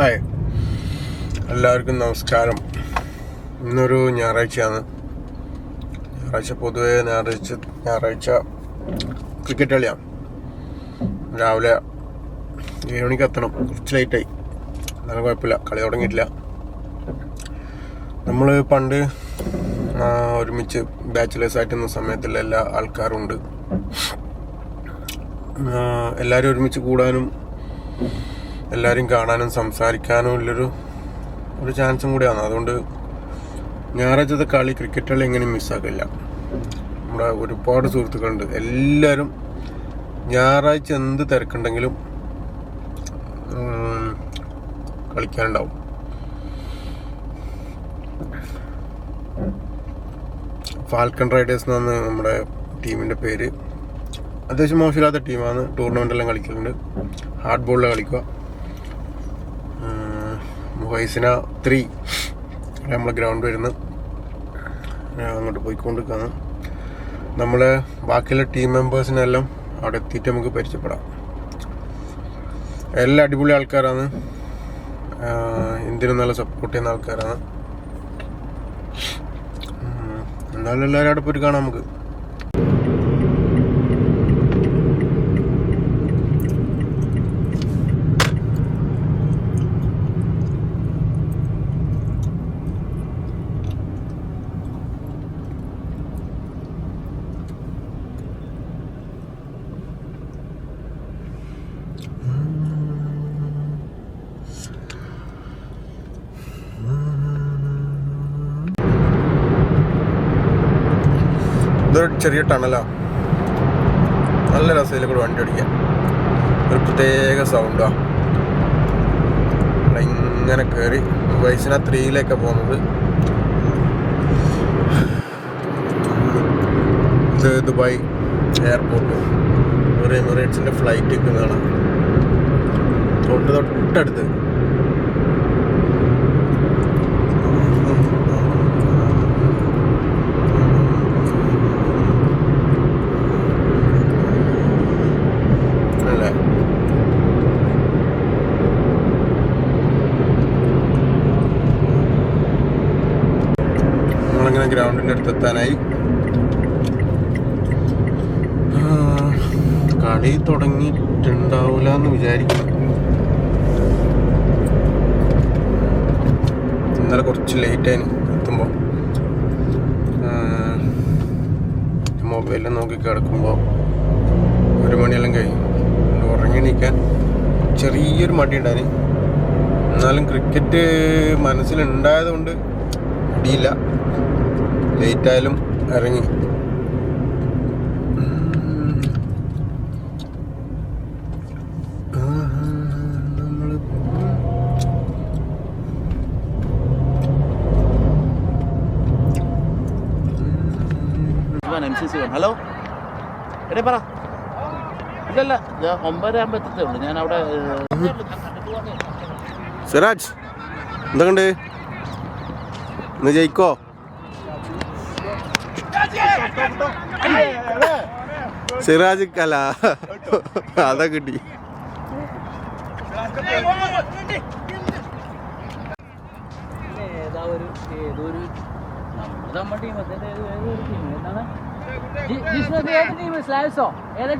Hi. എല്ലാവർക്കും നമസ്കാരം. ഇന്നൊരു ഞായറാഴ്ചയാണ്. ഞായറാഴ്ച പൊതുവേ ഞായറാഴ്ച ഞായറാഴ്ച ക്രിക്കറ്റ് കളിയാണ്. രാവിലെ ഏഴ് മണിക്ക് എത്തണം. കുറച്ച് ലേറ്റായി എന്നാലും കുഴപ്പമില്ല. കളി തുടങ്ങിയിട്ടില്ല. നമ്മൾ പണ്ട് ഒരുമിച്ച് ബാച്ചിലേഴ്സ് ആയിട്ടുന്ന സമയത്തുള്ള എല്ലാ ആൾക്കാരും ഉണ്ട്. എല്ലാവരും ഒരുമിച്ച് കൂടാനും എല്ലാവരും കാണാനും സംസാരിക്കാനും ഉള്ളൊരു ഒരു ചാൻസും കൂടിയാണ്. അതുകൊണ്ട് ഞായറാഴ്ചത്തെ കളി ക്രിക്കറ്റ് കളി എങ്ങനെയും മിസ്സാക്കില്ല നമ്മുടെ ഒരുപാട് സുഹൃത്തുക്കളുണ്ട്. എല്ലാവരും ഞായറാഴ്ച എന്ത് തിരക്കുണ്ടെങ്കിലും കളിക്കാനുണ്ടാവും. ഫാൽക്കൺ റൈഡേഴ്സ് എന്നാണ് നമ്മുടെ ടീമിന്റെ പേര്. അത്യാവശ്യം മോശമില്ലാത്ത ടീമാണ്. ടൂർണമെന്റെല്ലാം കളിക്കുന്നുണ്ട്. ഹാർഡ് ബോളിൽ കളിക്കുക. മുഹൈസിന ത്രീ നമ്മൾ ഗ്രൗണ്ട് വരുന്നു. അങ്ങോട്ട് പോയിക്കൊണ്ടിരിക്കുകയാണ് നമ്മൾ ബാക്കിയുള്ള ടീം മെമ്പേഴ്സിനെല്ലാം അവിടെ എത്തിയിട്ട് നമുക്ക് പരിചയപ്പെടാം. എല്ലാ അടിപൊളി ആൾക്കാരാണ്. എന്തിനും നല്ല സപ്പോർട്ട് ചെയ്യുന്ന ആൾക്കാരാണ്. എന്തായാലും എല്ലാവരും അവിടെ പോയിട്ട് കാണാം നമുക്ക്. ഇതൊരു ചെറിയ ടണലാണ് നല്ല രസത്തിൽ കൂടെ വണ്ടി അടിക്കാം ഒരു പ്രത്യേക സൗണ്ടാണ് ഇങ്ങനെ കയറി വയസ്സിന ത്രീയിലേക്ക് പോകുന്നത്. ഇത് ദുബായ് എയർപോർട്ട്. ഒരു എമിറേറ്റ്സിന്റെ ഫ്ലൈറ്റ് നിൽക്കുന്നതാണ്. തൊട്ട് തൊട്ടടുത്ത് അല്ലേ നമ്മളിങ്ങനെ ഗ്രൗണ്ടിന്റെ അടുത്ത് ആ, കളി തുടങ്ങിയിട്ടുണ്ടാവില്ല എന്ന് വിചാരിക്കുന്നു. ഇന്നലെ കുറച്ച് ലേറ്റ് ആയി എത്തുമ്പോൾ മൊബൈലിൽ നോക്കി കിടക്കുമ്പോൾ ഒരു മണിയെല്ലാം അതുകൊണ്ട് ഉറങ്ങി എണീക്കാൻ ചെറിയൊരു മടി ഉണ്ടായി എന്നാലും ക്രിക്കറ്റ് മനസ്സിലുണ്ടായതുകൊണ്ട് മടിയില്ല. ലേറ്റ് ആയാലും ഇറങ്ങി ഹലോ? എടേ പറ. ഇല്ലല്ല ഞാൻ ഒമ്പതര ആകുമ്പോൾ എത്തത്തേ ഉള്ളൂ. ഞാൻ അവിടെ സിറാജ് എന്തൊക്കെയുണ്ട് ഇന്ന് ജയിക്കോ? സിറാജ് കല. അതാ കിട്ടി. ഏതാ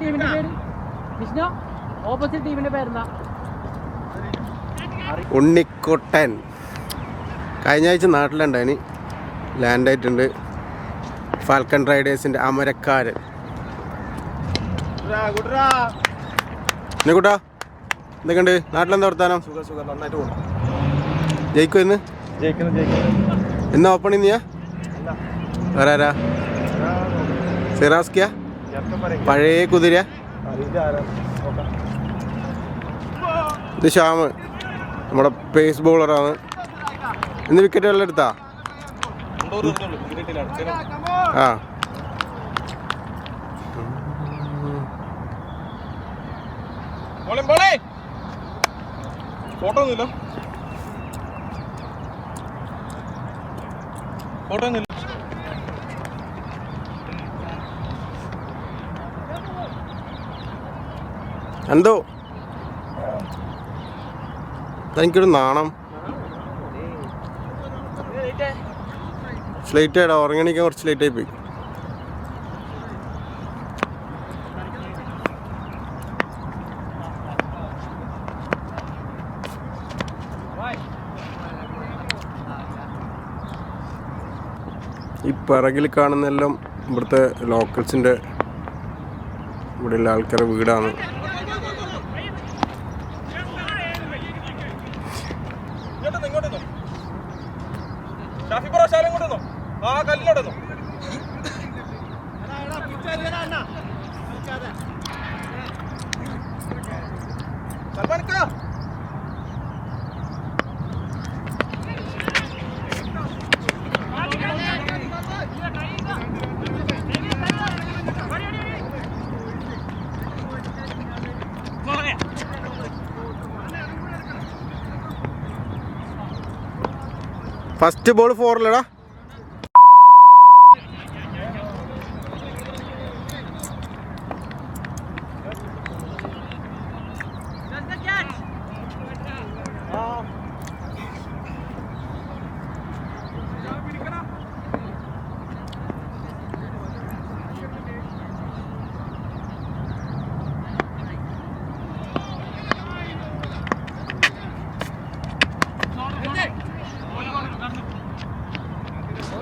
ടീമിന്റെ പേര് വിഷ്ണു ഓപ്പോസിറ്റ് ടീമിന്റെ ഉണ്ണിക്കുട്ടൻ. കഴിഞ്ഞ ആഴ്ച നാട്ടിലുണ്ടായിന്. ലാൻഡ് ആയിട്ടുണ്ട്. ഫാൽക്കൺ റൈഡേഴ്സിന്റെ അമരക്കാരൻ. ഉണ്ണിക്കുട്ടാ എന്തൊക്കെയുണ്ട്? നാട്ടിലെന്താ വർത്താനം? ജയിക്കോ ഇന്ന്? എന്നാ ഓപ്പൺ നീയാ വേറെ ആരാ? സിറാസ്കിയ പഴയ കുതിര ഇത് ശ്യാമ്. നമ്മുടെ പേസ് ബോളറാണ് ഇന്ന് വിക്കറ്റ് വല്ല എടുത്താ? ആ. ഫോട്ടോ ഒന്നുമില്ല. ഫോട്ടോ ഒന്നുമില്ല. എന്തോ? എനിക്കൊരു നാണം. ലേറ്റ് ആയിടാ ഉറങ്ങണിക്കാൻ കുറച്ച് ലേറ്റ് ആയി പോയി ഈ പിറകിൽ കാണുന്നെല്ലാം ഇവിടുത്തെ ലോക്കൽസിന്റെ ഇവിടെയുള്ള ആൾക്കാരുടെ വീടാണ്. ആ ഫസ്റ്റ് ബോൾ ഫോറിലടാ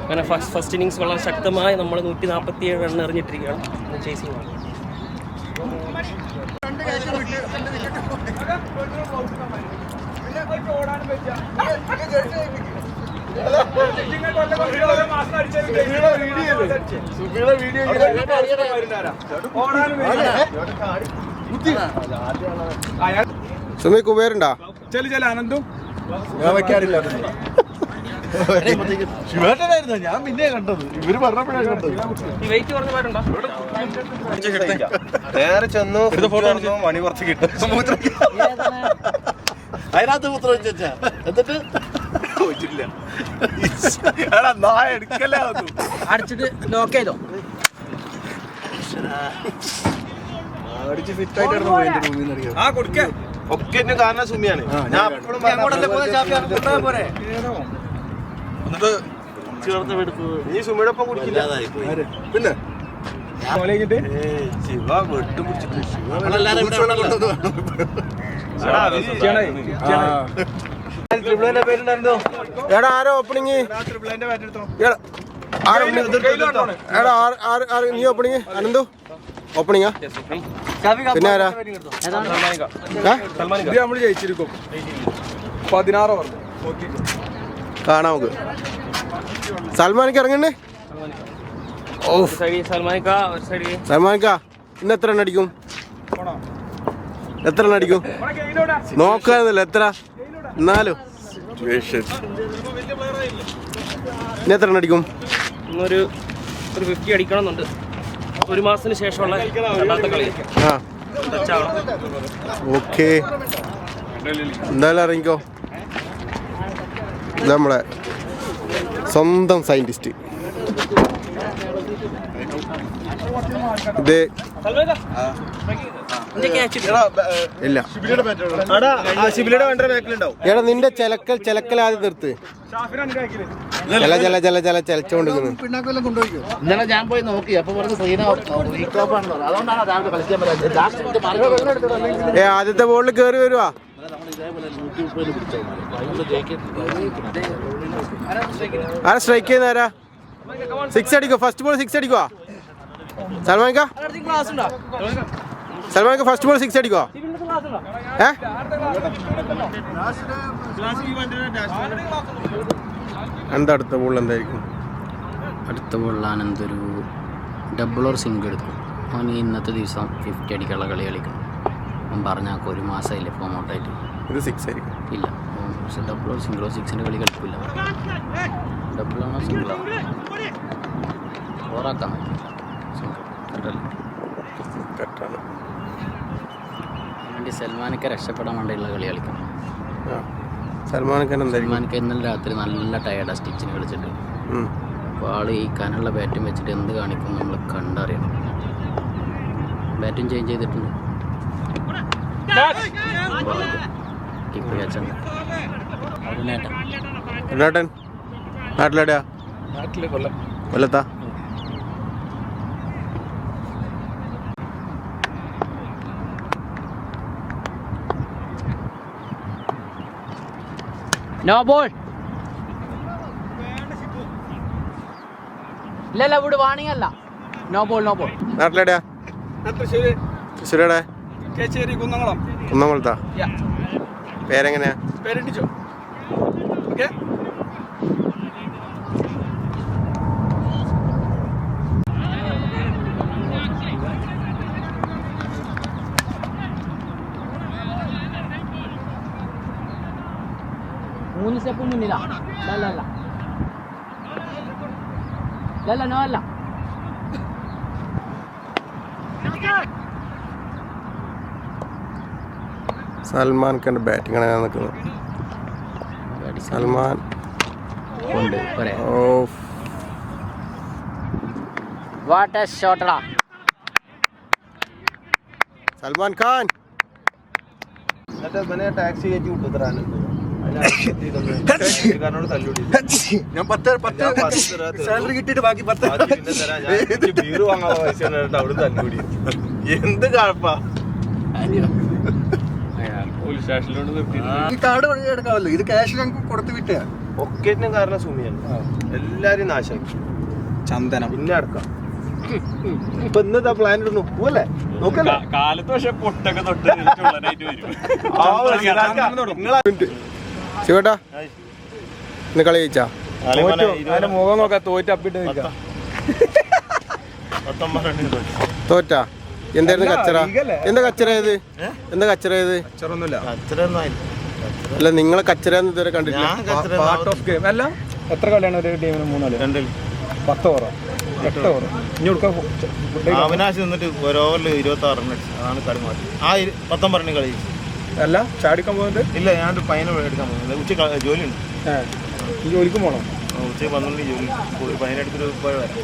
അങ്ങനെ ഫസ്റ്റ് ഫസ്റ്റ് ഇന്നിങ്സ് വളരെ ശക്തമായി നമ്മൾ നൂറ്റി നാൽപ്പത്തി ഏഴ് റൺ എറിഞ്ഞിട്ടിരിക്കുകയാണ് ചേസിങ് സുമി കുബേരണ്ടാ ചെല്ലു ചെല്ലു അനന്തും. ഞാൻ വെക്കാറില്ല ശിവേട്ടനായിരുന്നു? ഞാൻ പിന്നെ കണ്ടത്. ഇവർ പറഞ്ഞപ്പോഴാണ് കണ്ടത്. നേരെ ചെന്നു മണി കുറച്ച് കിട്ടും. അതിനകത്ത് പുത്രം വെച്ചാ. എന്നിട്ട് നായ എടുക്കല്ലേ അടിച്ചിട്ട് ലോക്ക് ചെയ്തോ? അടിച്ച് ഫിറ്റ് ആ കൊടുക്കേ. ഒക്കെ കാരണം സുമിയാണ്. ഞാൻ എപ്പോഴും എന്നിട്ട് നീ കുടിക്കില്ല. പിന്നെ? ശിവ വെട്ട് പിടിച്ചിട്ട് എടാ ആരോ ഓപ്പണിങ് എടാ നീ ഓപ്പണിങ് അനന്തു? ഓപ്പണിങ്ങാ പിന്നെ ആരാ? ഇത് നമ്മൾ ജയിച്ചിരിക്കും. പതിനാറ് ഓവർ കാണാം നമുക്ക് സൽമാനിക്ക് ഇറങ്ങണ്ടേ? സൽമാനിക്ക ഇന്ന് എത്ര എണ്ണം അടിക്കും? എത്ര എണ്ണം അടിക്കും? നോക്കാന്നില്ല എത്ര? എന്നാലും ഇന്ന് എത്ര എണ്ണം അടിക്കും? ഇന്നൊരു ഒരു ഫിഫ്റ്റി അടിക്കണമെന്നുണ്ട്. ഒരു മാസത്തിന് ശേഷമുള്ള രണ്ടാമത്തെ കളി. ആ. ഓക്കെ. എന്തായാലും ഇറങ്ങിക്കോ. നമ്മളെ സ്വന്തം സയന്റിസ്റ്റ് ഇത് ഇല്ല. എടാ നിന്റെ ചെലക്കൽ ചെലക്കൽ ആദ്യം നിർത്ത്. ചില ചില ചില ചില ചെലച്ചോണ്ടിരിക്കുന്നു. ഇന്നലെ ഞാൻ പോയി നോക്കി അപ്പൊ ആദ്യത്തെ ബോളിൽ കേറി വരുവാ. ആരാ സ്ട്രൈക്ക് ചെയ്യുന്ന ആരാ? സിക്സ് അടിക്കോ? ഫസ്റ്റ് ബോൾ സിക്സ് അടിക്കോ? സൽമാൻക ക്ലാസ് ഉണ്ടോ സൽമാൻക്ക ഫസ്റ്റ് ബോൾ സിക്സ് അടിക്കോ? ഏ? എന്താ അടുത്ത ബോൾ എന്തായിരിക്കും? അടുത്ത ബോളിൽ ആനന്ദൊരു ഡബിൾ ഓർ സിംഗിൾ എടുക്കും. അവൻ ഇന്നത്തെ ദിവസം ഫിഫ്റ്റി അടിക്കാനുള്ള കളി കളിക്കണം. അവൻ പറഞ്ഞാൽ ഒരു മാസമായില്ലേ പ്രൊമോട്ടായിട്ട് ഇത് സിക്സ് ആയിരിക്കും. ഇല്ല. ഓർ സിംഗിളോ സിക്സിന്റെ കളി കളിക്കില്ല ഡബിളാണോ സിംഗിളാണോ കറക്റ്റല്ലേ കറക്റ്റാണ് വേണ്ടി സൽമാനൊക്കെ രക്ഷപ്പെടാൻ വേണ്ടിയുള്ള കളി കളിക്കണം. എന്തായിരിക്കും? സൽമാനൊക്കെ ഇന്നലെ രാത്രി നല്ല ടയർഡാണ് സ്റ്റിച്ചിന് കളിച്ചിട്ട്. അപ്പോൾ ആൾ ഈ കനുള്ള ബാറ്റും വെച്ചിട്ട് എന്ത് കാണിക്കും നമ്മൾ കണ്ടറിയണം. ബാറ്റും ചേഞ്ച് ചെയ്തിട്ടുണ്ട്. അടിപൊളി അച്ഛൻ എന്നാട്ടൻ നാട്ടിലെവിടെയാ? നാട്ടിൽ കൊല്ലം. കൊല്ലത്താ? നോ ബോൾ ഇല്ലല്ല ഇല്ല ഇവിടെ വാണിംഗ് അല്ല. നോ ബോൾ നോ ബോൾ നാട്ടിലെവിടെയാ? തൃശ്ശൂര്. തൃശ്ശൂരെവിടെ? കേച്ചേരി കുന്നംകുളം. കുന്നംകുളത്താ? പേരെങ്ങനെയാ? പേരണ്ടിച്ചോ ഓക്കെ. മൂന്ന് സ്റ്റെപ്പ് മുന്നിലാ. അല്ല അല്ല അല്ല നോ അല്ല സൽമാൻ കണ്ട് ബാറ്റിംഗ് ആണ് നിൽക്കുന്നത്. സൽമാൻ. വാട്ട് എ ഷോട്ടടാ സൽമാൻ ഖാൻ. ടാക്സി കയറ്റി ഞാൻ പത്ത് പത്ത് സാലറി കിട്ടിയിട്ട് ബാക്കി പത്ത്. പൈസ തല്ലുകൂടി എന്ത് കുഴപ്പാ? പോലീസ് സ്റ്റേഷനിലോട്ട് നിർത്തിയിട്ടുണ്ട്. ഈ കാർഡ് വഴി എടുക്കാമല്ലോ. ഇത് ക്യാഷ് ഞങ്ങൾക്ക് കൊടുത്തു വിട്ടേ. ഒക്കേറ്റിനും കാരണം സുമിയാണ്. എല്ലാരും നാശാക്കി ചന്ദനം. പിന്നെ അടക്കാം. ഇപ്പൊ ഇന്നത്തെ പ്ലാൻ ഇടുന്നു. പോവല്ലേ? നോക്കല്ലേ? കാലത്ത് പക്ഷെ പൊട്ടൊക്കെ തൊട്ട് ശിവട്ടാ ഇന്ന് കളി ജയിച്ചാ? അതിന്റെ മുഖം നോക്കാം തോറ്റ് അപ്പിട്ട് നിൽക്കാം. തോറ്റാ? എന്തായിരുന്നു കച്ചറ? എന്താ കച്ചറ ഏത്? എന്താ കച്ചറ ഏത്? അല്ല നിങ്ങളെ കച്ചറ ഇതുവരെ കണ്ടിട്ടില്ല. പാർട്ട് ഓഫ് ഗെയിം അല്ല എത്ര കളിയാണ് ഒരു ടീമിന് മൂന്നാൽ? പത്ത് ഓവറോ എട്ട് ഓവറോ ഇനി കൊടുക്കാൻ അവിനാശ് നിന്നിട്ട് ഒരു ഓവറിൽ ഇരുപത്തി ആറ് റൺ അതാണ് കളി മാറ്റി. ആ പത്തൊമ്പത് റണ്ണിൽ കളി. അല്ല ചാടിക്കാൻ പോകുന്നത്? ഇല്ല ഞാൻ പൈന എടുക്കാൻ പോകുന്നത് ഉച്ച ജോലിയുണ്ട്. ഈ ജോലിക്ക് പോകണം ഉച്ച പന്ത്രണ്ട് ജോലി. പോയി പയ്യനെടുത്തിട്ട് ഇപ്പോൾ വരാം.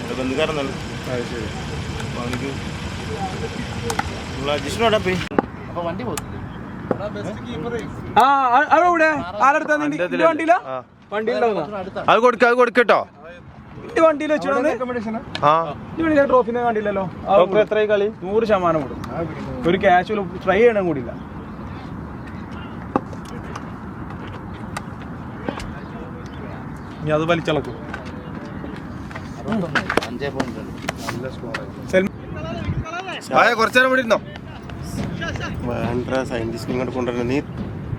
എന്റെ ബന്ധുക്കാരൻ നല്ല അത് ശരി. അപ്പോൾ അവനിക്ക് ജിഷ്ണോടാ പോയി അപ്പൊ വണ്ടി പോകും ആ അവിടെ ആരെടുത്താ നിന്റെ വണ്ടിയില? അത് കൊടുക്ക അത് കൊടുക്കട്ടോ. ഈ വണ്ടിയിൽ വെച്ചിട്ടുണ്ട് ആ? ഈ വണ്ടി ട്രോഫിനെ കണ്ടില്ലല്ലോ. എത്രയായി കളി? നൂറ് ശതമാനം കൂടും ഒരു ക്യാഷ് ട്രൈ ചെയ്യണം കൂടില്ല ഇനി അത് വലിച്ചളക്കും. അഞ്ചേ പോയിന്റ് ആയ കുറച്ചേരം ഇവിടെ ഇരുന്നോ വേണ്ട സയന്റിസ്റ്റ് ഇങ്ങോട്ട് കൊണ്ടുവരണം. നീ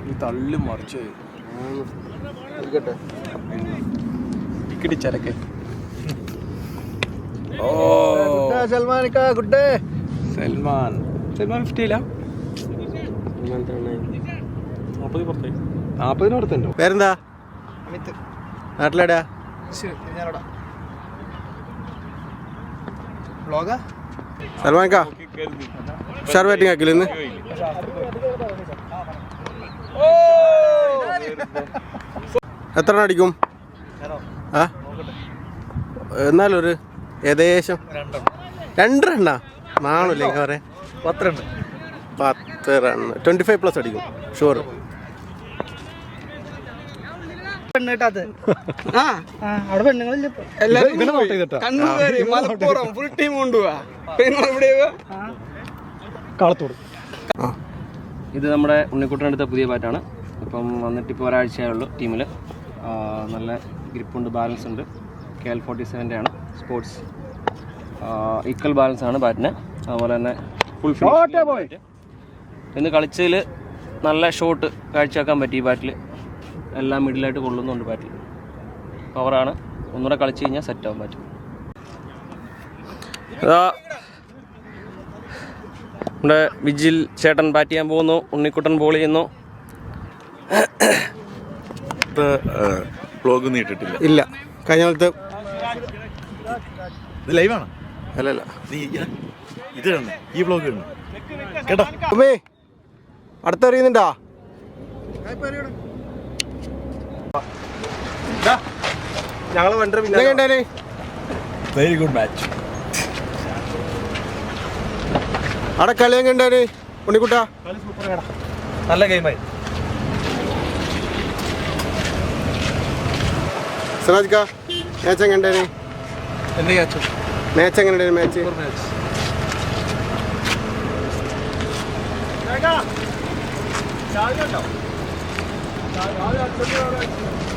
നീ തള്ളി മറിച്ചു. ടിക്കറ്റ് ചരക്ക് ഓ. സൽമാനിക്ക ഗുഡ് സൽമാൻ. സൽമാൻ ഫിഫ്റ്റിയില്ല നാൽപ്പതിന് പുറത്തുണ്ടോ? പേരെന്താ? നാട്ടിലെവിടെയാ? സൽമാൻ കാ? ഉഷാർ ബാറ്റിംഗ് ആക്കില്ല ഇന്ന്? എത്ര എണ്ണം അടിക്കും? ആ? എന്നാലൊരു ഏകദേശം രണ്ട് നാളില്ലേ നാണല്ലേ പത്ത് റണ്ണ് പത്ത് റണ്ണ് ട്വന്റി ഫൈവ് പ്ലസ് അടിക്കും. ഷുവർ മലപ്പുറം ഫുൾ ടീം കൊണ്ടുപോവാ. പിന്നെ ഇവിടെ കളത്തോട്. ഇത് നമ്മുടെ ഉണ്ണിക്കുട്ടനെടുത്ത പുതിയ ബാറ്റാണ്. ഇപ്പം വന്നിട്ട് ഇപ്പോൾ ഒരാഴ്ചയേ ഉള്ളൂ ടീമിൽ നല്ല ഗ്രിപ്പുണ്ട് ബാലൻസ് ഉണ്ട്. കെ എൽ ഫോർട്ടി സെവന്റെ ആണ് സ്പോർട്സ് ഈക്വൽ ബാലൻസ് ആണ് ബാറ്റിന്. അതുപോലെ തന്നെ ഫുൾ ഇന്ന് കളിച്ചതിൽ നല്ല ഷോട്ട് കാഴ്ചവെക്കാൻ പറ്റി ഈ ബാറ്റിൽ എല്ലാം മിഡിലായിട്ട് കൊള്ളുന്നുണ്ട് ബാറ്റിൽ. പവറാണ്. ഒന്നുകൂടെ കളിച്ച് കഴിഞ്ഞാൽ സെറ്റ് ആവാൻ പറ്റും നമ്മുടെ വിജിൽ ചേട്ടൻ ബാറ്റ് ചെയ്യാൻ പോകുന്നു. ഉണ്ണിക്കുട്ടൻ ബോൾ ചെയ്യുന്നു. ബ്ലോഗ് നീട്ടിട്ടില്ല ഇല്ല. കഴിഞ്ഞ കാലത്ത് ഇത് ലൈവാണ് അല്ല അല്ല. ഇത് ഈ ബ്ലോഗ് കേട്ടോ? അടുത്തറിയുന്നുണ്ടാ ഞങ്ങളെ വണ്ടി പിന്നെ വെരി ഗുഡ് മാച്ച് അവിടെ കളി എങ്ങനെ ഉണ്ണിക്കുട്ട? നല്ല ഗെയിമായി സിറാജ് കാ മാച്ച് എങ്ങനെ മാച്ച് എങ്ങനെ മാച്ച് ചാർജ് ഉണ്ടോ ചാർജ്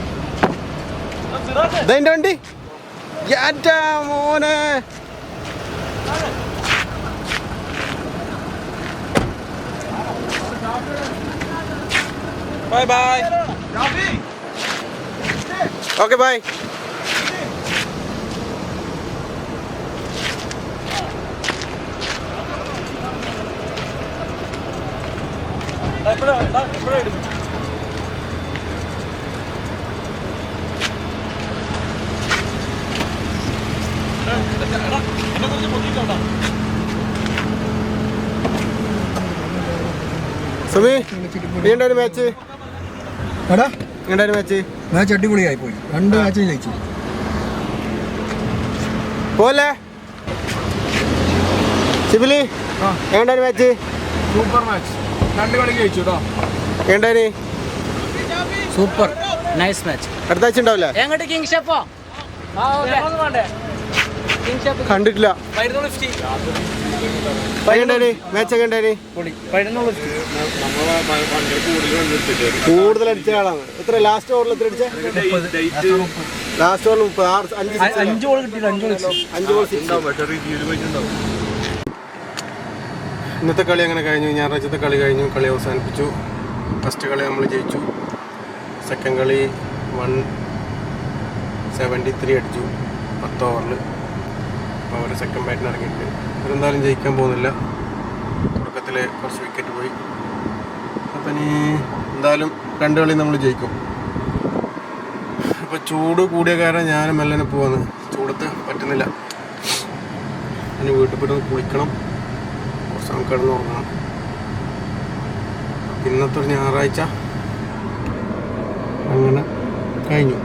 ഇതെന്റെ വണ്ടി? മോനെ. ബൈ ബൈ ഓക്കെ ബൈ സുമി നീണ്ടായിരുന്നു മാച്ച്. എടാ. എങ്ങനെയായിരുന്നു മാച്ച്. മാച്ച് അടിപൊളിയായി പോയി രണ്ട് മാച്ച് ജയിച്ചു. പോലെ സിബിലി എങ്ങനെയായിരുന്നു മാച്ച്. Super match. രണ്ട് കളി ജയിച്ചു കേട്ടോ സൂപ്പർ. നൈസ് മാച്ച് അടുത്ത ആഴ്ച ഉണ്ടാവില്ല? എങ്ങോട്ട് കിങ് ഷെപ്പോ കിങ് ഷെപ്പ് കണ്ടിട്ടില്ല. മാച്ച് എങ്ങനെയായിരുന്നു കൂടുതൽ അടിച്ച ആളാണ്. എത്ര ലാസ്റ്റ് ഓവറിൽ എത്ര അടിച്ച? ലാസ്റ്റ് ഓവറിൽ മുപ്പത്. അഞ്ച് ഓൾ കിട്ടി അഞ്ച് six. ഇന്നത്തെ കളി അങ്ങനെ കഴിഞ്ഞു. ഞായറാഴ്ചത്തെ കളി കഴിഞ്ഞു. കളി അവസാനിപ്പിച്ചു. ഫസ്റ്റ് കളി നമ്മൾ ജയിച്ചു. സെക്കൻഡ് കളി വൺ സെവന്റി ത്രീ അടിച്ചു. പത്ത് ഓവറിൽ അപ്പോൾ അവർ സെക്കൻഡ് ബാറ്റിന് ഇറങ്ങിയിട്ട്. അവരെന്തായാലും ജയിക്കാൻ പോകുന്നില്ല. തുടക്കത്തിൽ കുറച്ച് വിക്കറ്റ് പോയി. അപ്പം ഇനി എന്തായാലും രണ്ട് കളി നമ്മൾ ജയിക്കും. അപ്പോൾ ചൂട് കൂടിയ കാരണം ഞാനും മെല്ലനെ പോവാന്ന് ചൂടത്ത് പറ്റുന്നില്ല. ഇനി വീട്ടിൽ പോയിട്ട് കുളിക്കണം. കുറച്ച് നമുക്ക് കിടന്ന് ഉറങ്ങണം. ഇന്നത്തെ ഒരു ഞായറാഴ്ച അങ്ങനെ കഴിഞ്ഞു.